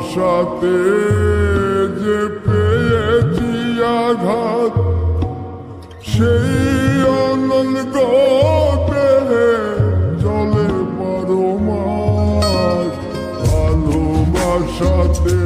আশাতে যে পেয়েছি আঘাত সেই অনন্ত জলে পরমার ভালোবাসাতে